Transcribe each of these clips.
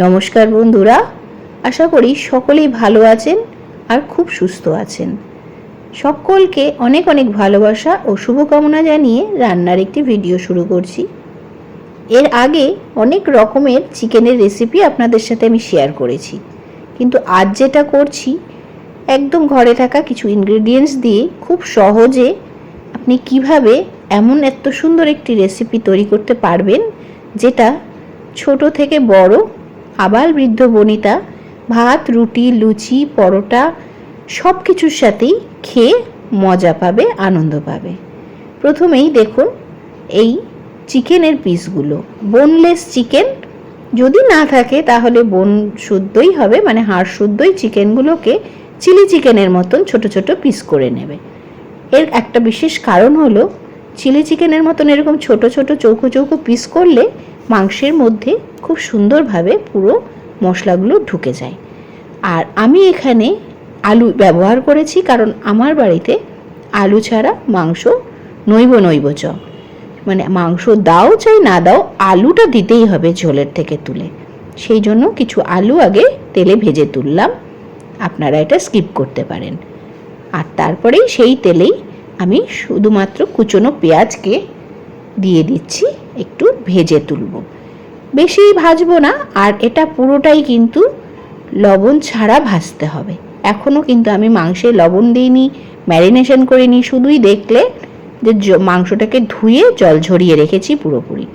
নমস্কার বন্ধুরা, আশা করি সকলেই ভালো আছেন আর খুব সুস্থ আছেন। সকলকে অনেক অনেক ভালোবাসা ও শুভকামনা জানিয়ে রান্নার একটি ভিডিও শুরু করছি। এর আগে অনেক রকমের চিকেনের রেসিপি আপনাদের সাথে আমি শেয়ার করেছি। কিন্তু আজ যেটা করছি, একদম ঘরে থাকা কিছু ইনগ্রেডিয়েন্টস দিয়ে খুব সহজে আপনি কীভাবে এমন এত সুন্দর একটি রেসিপি তৈরি করতে পারবেন, যেটা ছোট থেকে বড় আবাল বৃদ্ধ বনিতা, ভাত, রুটি, লুচি, পরোটা সব কিছুর সাথেই খেয়ে মজা পাবে, আনন্দ পাবে। প্রথমেই দেখুন এই চিকেনের পিসগুলো। বোনলেস চিকেন যদি না থাকে তাহলে বোন শুদ্ধই হবে মানে হাড় শুদ্ধই চিকেনগুলোকে চিলি চিকেনের মতন ছোট ছোট পিস করে নেবে। এর একটা বিশেষ কারণ হলো, চিলি চিকেনের মতন এরকম ছোট ছোট চৌকো চৌকো পিস করলে মাংসের মধ্যে খুব সুন্দরভাবে পুরো মশলাগুলো ঢুকে যায়। আর আমি এখানে আলু ব্যবহার করেছি কারণ আমার বাড়িতে আলু ছাড়া মাংস নইব নইব চ। মানে মাংস দাও চাই, না দাও আলুটা দিতেই হবে ঝোলের থেকে তুলে। সেই জন্য কিছু আলু আগে তেলে ভেজে তুললাম। আপনারা এটা স্কিপ করতে পারেন। আর তারপরেই সেই তেলেই আমি শুধুমাত্র কুচনো পেঁয়াজকে দিয়ে দিচ্ছি। একটু ভেজে তুলব। বেশি ভাজবো না, আর এটা পুরোটাই কিন্তু লবণ ছাড়া ভাজতে হবে। এখনও কিন্তু আমি মাংসে লবণ দিইনি, ম্যারিনেশন করিনি, শুধুই দেখলে যে মাংসটাকে ধুয়ে জল ঝরিয়ে রেখেছি পুরোপুরি।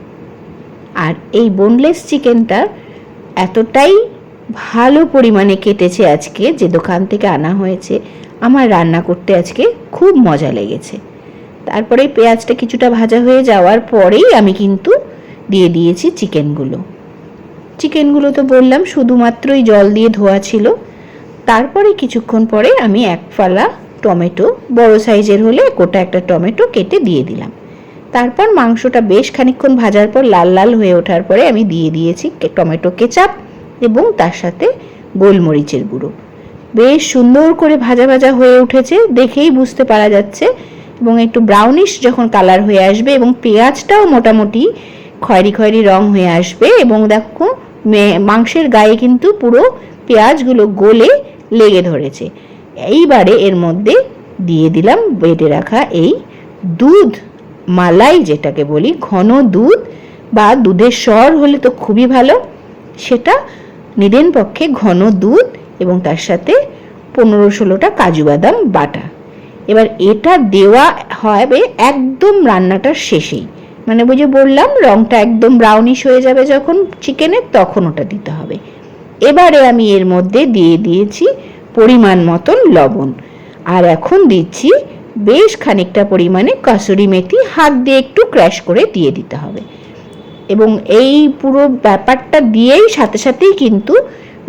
আর এই বোনলেস চিকেনটা এতটাই ভালো পরিমাণে কেটেছে আজকে যে দোকান থেকে আনা হয়েছে। আমার রান্না করতে আজকে খুব মজা লেগেছে। তারপরে পেঁয়াজটা কিছুটা ভাজা হয়ে যাওয়ার পরেই আমি কিন্তু দিয়ে দিয়েছি চিকেনগুলো। চিকেনগুলো তো বললাম, শুধুমাত্রই জল দিয়ে ধোয়া ছিল। তারপরে কিছুক্ষণ পরে আমি এক ফালা টমেটো, বড় সাইজের হলে গোটা একটা টমেটো কেটে দিয়ে দিলাম। তারপর মাংসটা বেশ খানিকক্ষণ ভাজার পর লাল লাল হয়ে ওঠার পরে আমি দিয়ে দিয়েছি টমেটো কেচাপ এবং তার সাথে গোলমরিচের গুঁড়ো। বেশ সুন্দর করে ভাজা ভাজা হয়ে উঠেছে, দেখেই বুঝতে পারা যাচ্ছে এবং একটু ব্রাউনিশ যখন কালার হয়ে আসবে এবং পেঁয়াজটাও মোটামুটি খয়েরি খয়েরি রং হয়ে আসবে এবং দেখো মাংসের গায়ে কিন্তু পুরো পেঁয়াজগুলো গলে লেগে ধরেছে। এইবারে এর মধ্যে দিয়ে দিলাম, বেটে রাখা এই দুধ মালাই যেটাকে বলি, ঘন দুধ বা দুধের স্বর হলে তো খুবই ভালো। সেটা নিদেন পক্ষে ঘন দুধ এবং তার সাথে পনেরো ষোলোটা কাজু বাদাম বাটা। এবার এটা দেওয়া হবে একদম রান্নাটার শেষেই। মানে বুঝে বললাম, রংটা একদম ব্রাউনিশ হয়ে যাবে যখন চিকেনের তখন ওটা দিতে হবে। এবারে আমি এর মধ্যে দিয়ে দিয়েছি পরিমাণ মতন লবণ। আর এখন দিচ্ছি বেশ খানিকটা পরিমাণে কাসুরি মেথি, হাত দিয়ে একটু ক্র্যাশ করে দিয়ে দিতে হবে। এবং এই পুরো ব্যাপারটা দিয়েই সাথে সাথেই কিন্তু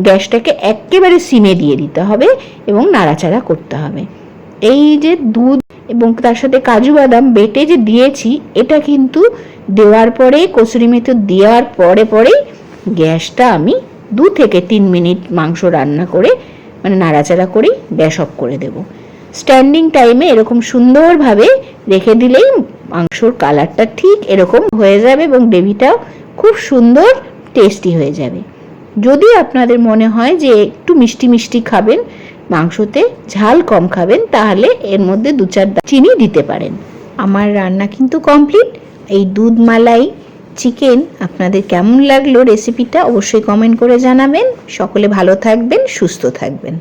গ্যাসটাকে একেবারে সিমে দিয়ে দিতে হবে এবং নাড়াচাড়া করতে হবে। এই যে দুধ এবং তার সাথে কাজু বাদাম বেটে যে দিয়েছি, এটা কিন্তু দেওয়ার পরে কসুরি মেথি দেওয়ার পরে পরেই গ্যাসটা আমি দু থেকে তিন মিনিট মাংস রান্না করে মানে নাড়াচাড়া করেই গ্যাস অফ করে দেব। স্ট্যান্ডিং টাইমে এরকম সুন্দরভাবে রেখে দিলেই মাংসর কালারটা ঠিক এরকম হয়ে যাবে এবং গ্রেভিটাও খুব সুন্দর টেস্টি হয়ে যাবে। যদি আপনাদের মনে হয় যে একটু মিষ্টি মিষ্টি খাবেন মাংসতে ঝাল কম খাবেন, তাহলে এর মধ্যে দু চার চিনি দিতে পারেন। আমার রান্না কিন্তু কমপ্লিট। এই দুধ মালাই চিকেন আপনাদের কেমন লাগল রেসিপিটা অবশ্যই কমেন্ট করে জানাবেন। সকলে ভালো থাকবেন, সুস্থ থাকবেন।